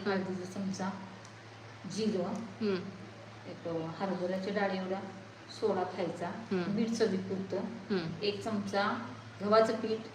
एक हळदीचा चमचा जिरं एक हरभऱ्याच्या डाळी एवढा सोडा खायचा. मीठ चवीपुरतं. एक चमचा गव्हाचं पीठ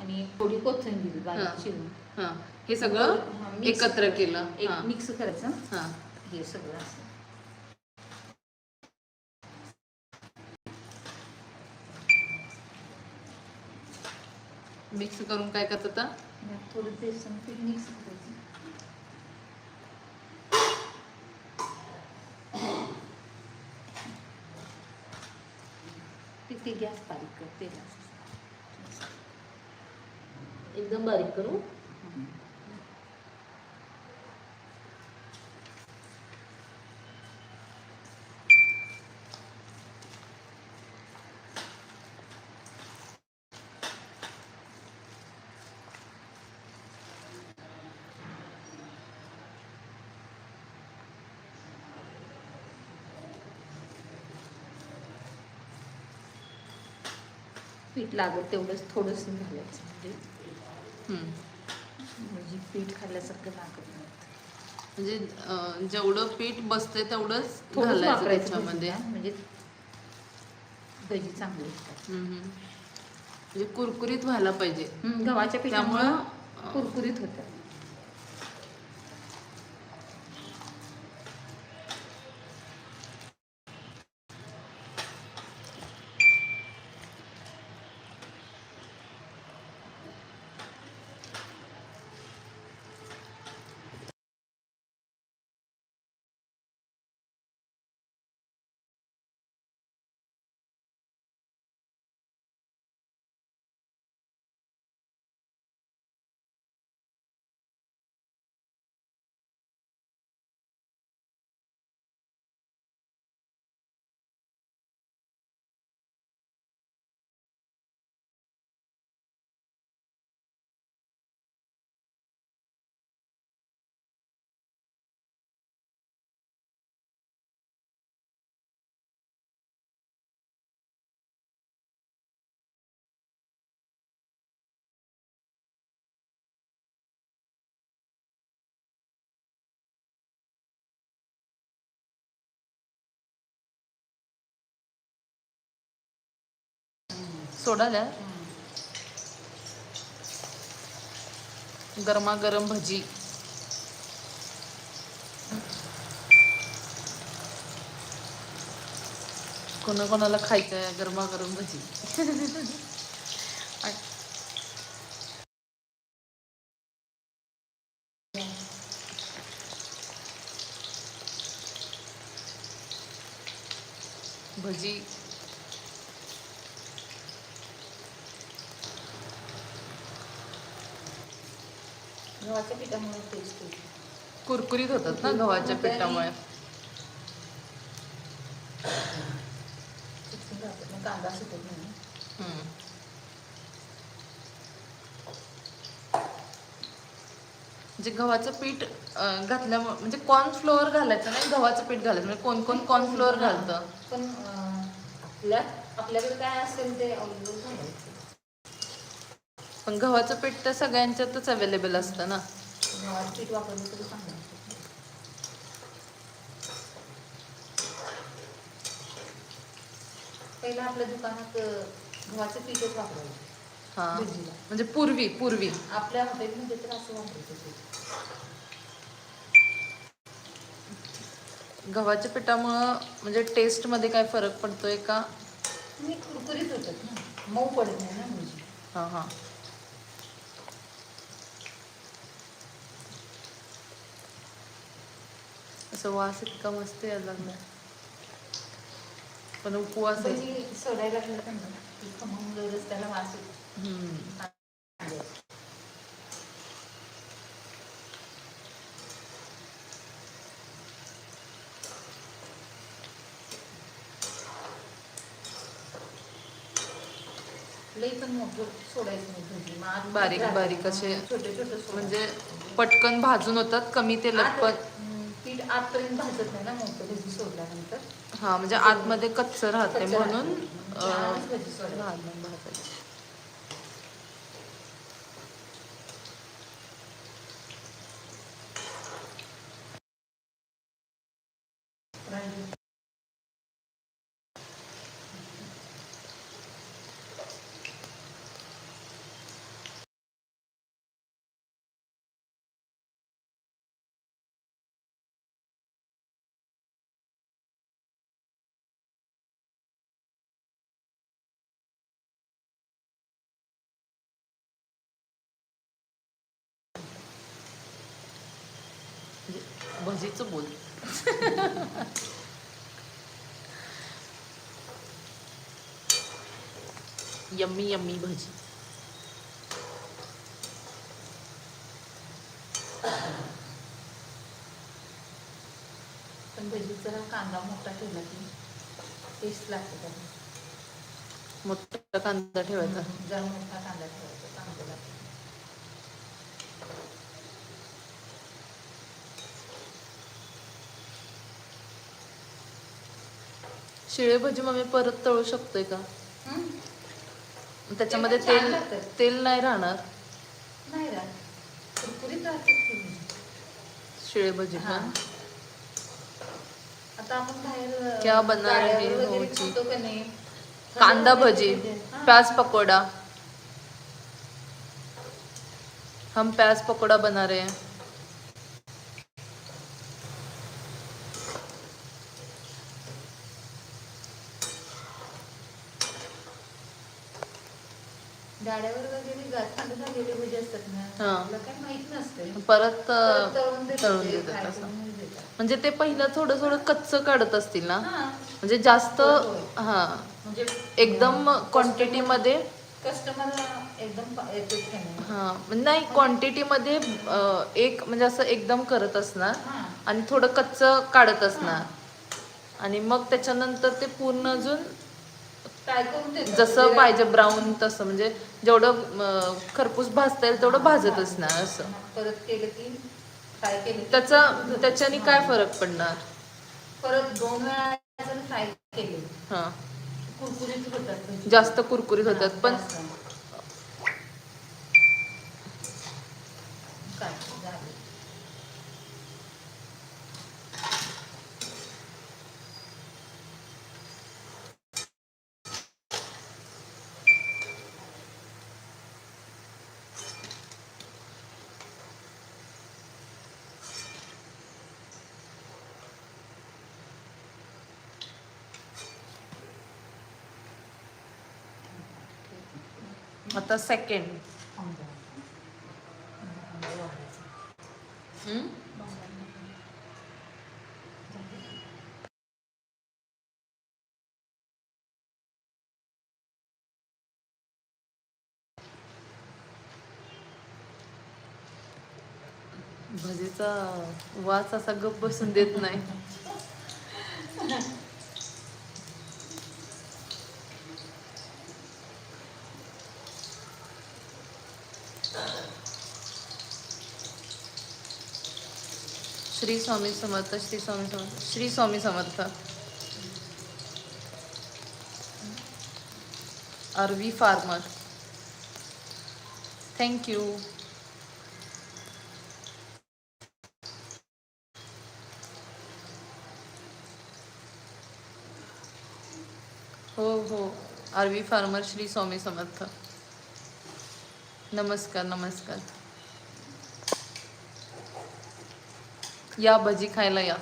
आणि थोडी कोथिंबीर. बारीक चिरून. हा. हे सगळं एकत्र केलं. एक मिक्स करायचं. हा. हे सगळं असं. मिक्स करून काय करतात थोडं बेसन पीठ मिक्स करायचं. ते गॅस बारीक करते. एकदम बारीक करू पीठ लागत तेवढंच थोडंसं घालायचं म्हणजे. म्हणजे पीठ खाल्ल्यासारखं लागत नाही. म्हणजे जेवढं पीठ बसते तेवढंच थोडंच घालायचं वापरायचं त्याच्यामध्ये. भजीला, म्हणजे भजी चांगली होतात हम्म, हम्म. म्हणजे कुरकुरीत व्हायला पाहिजे. हम्म, गव्हाच्या पिठामुळं कुरकुरीत होतात सोडा द्या गरमागरम भजी. कोणाकोणाला खायचं आहे गरमागरम भजी? भजी. गव्हाच्या पिठामुळे टेस्ट कुरकुरीत होतात ना गव्हाच्या पिठामुळे. कांदा सुटत नाही. म्हणजे गव्हाचं पीठ घातल्यामुळे म्हणजे कॉर्नफ्लोअर घालायचं नाही गव्हाचं पीठ घालायचं म्हणजे कोण कोण कॉर्नफ्लोअर घालतं? पण आपल्या आपल्याकडे काय असेल ते अवेलेबल घालायचं पण गव्हाचं पीठ तर सगळ्यांच्यातच अवेलेबल असतं ना. गव्हाचं पीठ वापरलं तरी चांगलं असतं. पहिलं आपल्या दुकानात गव्हाचं पीठच वापरायचं हा. भजीला. म्हणजे पूर्वी पूर्वी. आपल्या हॉटेलमध्ये तर असं वापरायचं. गव्हाच्या पिठामुळं म्हणजे टेस्टमध्ये काय फरक पडतोय का? आणि कुरकुरीत होतात ना. मऊ पडत नाही ना भजी हां हां. असं वास इतका मस्त यायला लागला पण उपवास आहे. भजी सोडायला रस्त्याला वास बारीक-. बारीक असे छोटे छोटे म्हणजे पटकन भाजून होतात कमी तेलात पण आतपर्यंत भाजत नाही ना मोठं भजी सोडल्यानंतर हा म्हणजे आतमध्ये कच्चं राहते म्हणून. अं, भजी सोडायची. भजीचं बोल. यम्मी यम्मी भजी. पण भजीचा कांदा मोठा ठेवला की टेस्ट लागते त्याला. मोठा कांदा ठेवायचा. जरा मोठा कांदा ठेवायचा. शिळे भजी मग मी परत तळू शकतोय का? त्याच्यामध्ये तेल. तेल नाही राहणार. शिळे भजी हा. पण आता आपण बाहेर अ, क्या बना रहे गाड्यावर हो वगैरे जी. खातो का नाही कांदा भजी. प्याज पकोड़ा हम प्याज पकोड़ा बना रहे हैं गाड्यावर वगैरे गा- थंड झालेले भजी असतात ना हा. आपल्याला काही माहीत नसते परत तळून देतात तळून ते, देतात fry असं करून देतात. म्हणजे ते पहिलं थोडं थोडं कच्च काढत असतील ना हा. म्हणजे जास्त होय. हा म्हणजे एकदम क्वांटिटी मध्ये कस्टमर एकदम पा- येतात का नाही हा म्हणजे नाही क्वांटिटी मध्ये अं, एक म्हणजे असं एकदम करत असणार हा. आणि थोडं कच्च काढत असणार आणि मग त्याच्यानंतर ते पूर्ण अजून. जसं म्हणजे पाहिजे ब्राऊन तसं म्हणजे जेवढं खरपूस भाजता येईल तेवढं भाजत असणार असं परत केलं की फ्राय केलं की त्याचा त्याच्याने. काय. फरक पडणार परत दोन वेळा जर फ्राय केले हा कुरकुरीत होतात भजी. जास्त कुरकुरीत होतात पण जास्त. काय झालं आता सेकंड. भजीचा वास असा गप बसून देत नाही श्री स्वामी समर्थ, श्री स्वामी समर्थ, श्री स्वामी समर्थ। अरवी फार्मर थँक्यू हो हो. RV farmer Shri Swami Samarth. नमस्कार नमस्कार. या भजी खायला या.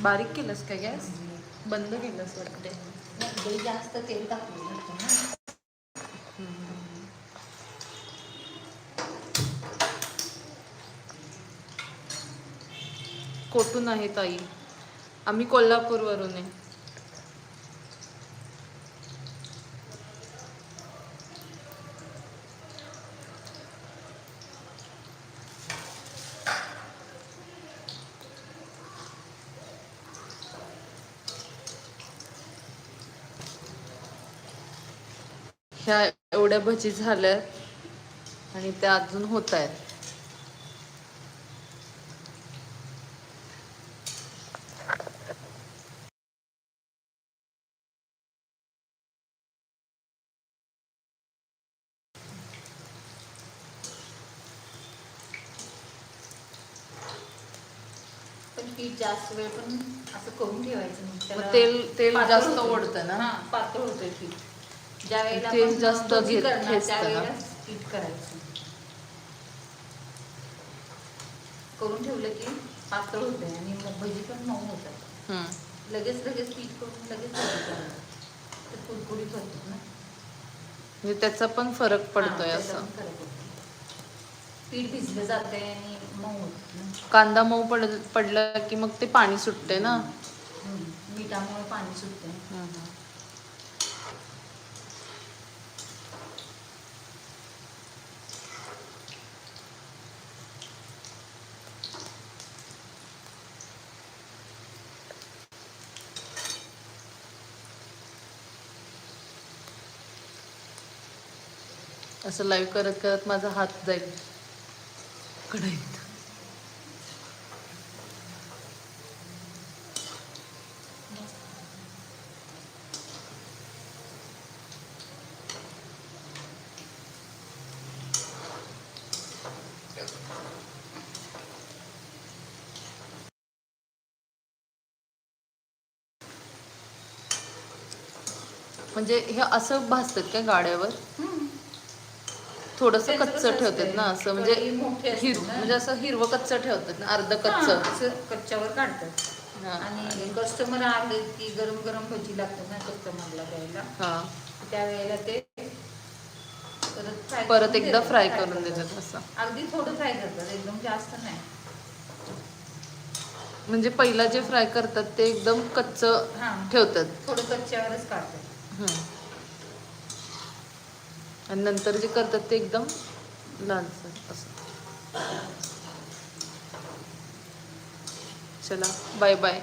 बारीक केलंस का गॅस? बंद केलंस वाटते जास्त तेल टाकलं कोठून आहे ताई. आम्ही कोल्हापूरवरून आहे. ह्या एवढ्या भजी झाल्यात आणि त्या अजून होत आहेत. जास्त वेळ पण असं करून ठेवायचं तेल तेल जास्त. ओढतं ना. पातळ होतं पीठ. ज्या वेळेला आपण जास्त भजी घेत- करणार करायचं. करून ठेवलं की पातळ होते आणि मग भजी पण मऊ होतात. हम्म. लगेच लगेच पीठ करून लगेच भजी करायचं ते कुरकुरीत होतात ना. म्हणजे त्याचा पण फरक पडतोय हा, त्याचा असं. पण फरक पडतो. पीठ भिजलं जाते आणि मऊ होतं ना. कांदा मऊ पड पडलं की मग ते पाणी सुटते ना? हम्म. मिठामुळे पाणी सुटते असं लाईव्ह करत करत माझा हात जाईल. कढईत. म्हणजे हे असं भाजतात काय गाड्यावर? थोडस कच्च ठेवतात? ना असं म्हणजे हिर. म्हणजे असं हिरवं कच्च ठेवतात ना अर्ध कच्च कच्च्यावर काढतात. आणि कस्टमर आले की गरम गरम भजी लागतात ना कस्टमरला द्यायला हा त्यावेळेला ते परत परत एकदा फ्राय करून. देतात असं अगदी थोडं फ्राय करतात एकदम जास्त नाही म्हणजे पहिला जे फ्राय करतात ते एकदम कच्च ठेवतात थोडं कच्च्यावरच काढतात. आणि नंतर जे करतात ते एकदम लालसर असं. चला बाय बाय